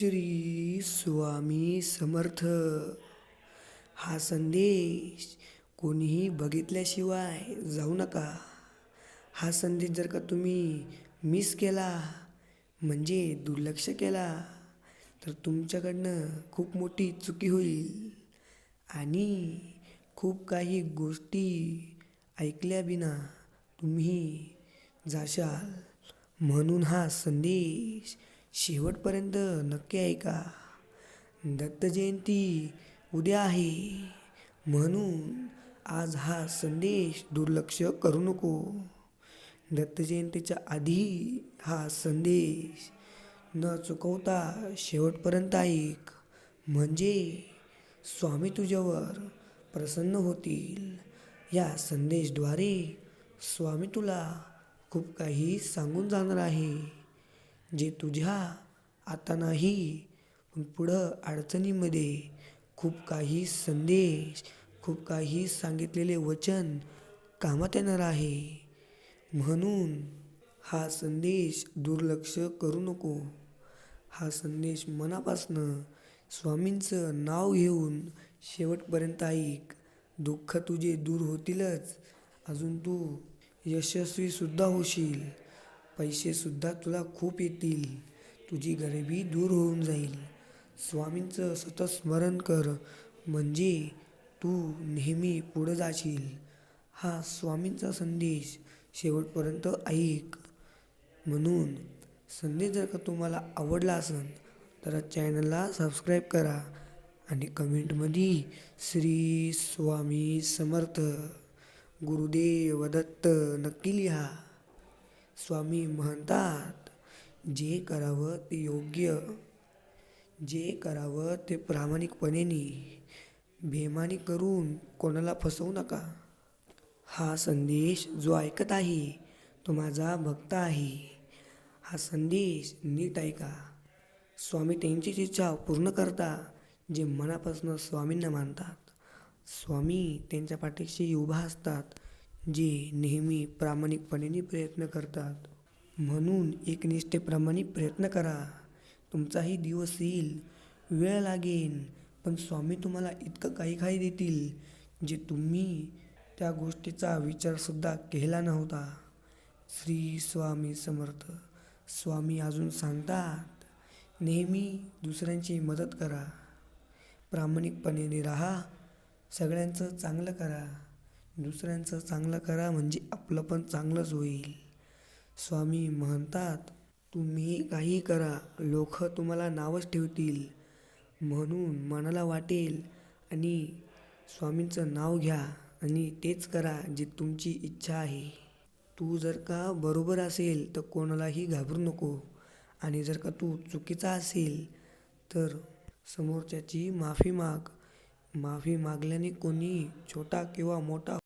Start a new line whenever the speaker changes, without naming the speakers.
श्री स्वामी समर्थ. हा संदेश कोणीही बघितल्याशिवाय जाऊ नका. हा संदेश जर का तुम्ही मिस केला म्हणजे दुर्लक्ष केला तर तुमच्याकडनं खूप मोठी चुकी होईल. आणि खूप काही गोष्टी ऐकल्या बिना तुम्ही जाशाल. म्हणून हा संदेश शेवटपर्यंत नक्की ऐका दत्त जयंती उद्या आहे. म्हणून आज हा संदेश दुर्लक्ष करू नको. दत्त जयंतीच्या आधी हा संदेश न चुकवता शेवटपर्यंत ऐक. म्हणजे स्वामी तुझ्यावर प्रसन्न होतील. या संदेशद्वारे स्वामी तुला खूप काही सांगून जाणार आहे. जे तुझ्या आता नाही पण पुढं अडचणीमध्ये खूप काही संदेश खूप काही सांगितलेले वचन कामात येणार आहे. म्हणून हा संदेश दुर्लक्ष करू नको. हा संदेश मनापासनं स्वामींचं नाव घेऊन शेवटपर्यंत ऐक. दुःख तुझे दूर होतीलच. अजून तू यशस्वीसुद्धा होशील. पैसेसुद्धा तुला खूप येतील. तुझी गरिबी दूर होऊन जाईल. स्वामींचं सतत स्मरण कर. म्हणजे तू नेहमी पुढं जाशील. हा स्वामींचा संदेश शेवटपर्यंत ऐक. म्हणून संदेश जर का तुम्हाला आवडला असेल तर चॅनलला सबस्क्राईब करा आणि कमेंटमध्ये श्री स्वामी समर्थ. गुरुदेव दत्त नक्की लिहा. स्वामी म्हणतात जे करावं ते योग्य जे करावं ते प्रामाणिकपणेने बेमानी करून कोणाला फसवू नका. हा संदेश जो ऐकत आहे तो माझा भक्त आहे. हा संदेश नीट ऐका. स्वामी त्यांचीच इच्छा पूर्ण करता जे मनापासून स्वामींना मानतात. स्वामी त्यांच्या पाठीशी उभा असतात. जे नेहमी प्रामाणिकपणे प्रयत्न करतात. म्हणून एकनिष्ठेप्रमाणे प्रयत्न करा. तुमचाही दिवस येईल वेळ लागेल पण स्वामी तुम्हाला इतकं काही काही देतील जे तुम्ही त्या गोष्टीचा विचारसुद्धा केला नव्हता. श्री स्वामी समर्थ स्वामी अजून सांगतात नेहमी दुसऱ्यांची मदत करा. प्रामाणिकपणे राहा सगळ्यांचं चांगलं करा. दुसऱ्यांचं चांगलं करा म्हणजे आपलं पण चांगलंच होईल. स्वामी म्हणतात तुम्ही काही करा लोक तुम्हाला नावच ठेवतील. म्हणून मनाला वाटेल आणि स्वामींचं नाव घ्या आणि तेच करा जे तुमची इच्छा आहे. तू जर का बरोबर असेल तर कोणालाही घाबरू नको. आणि जर का तू चुकीचा असेल तर समोरच्याची माफी माग. माफी मागल्याने कोणी छोटा किंवा मोठा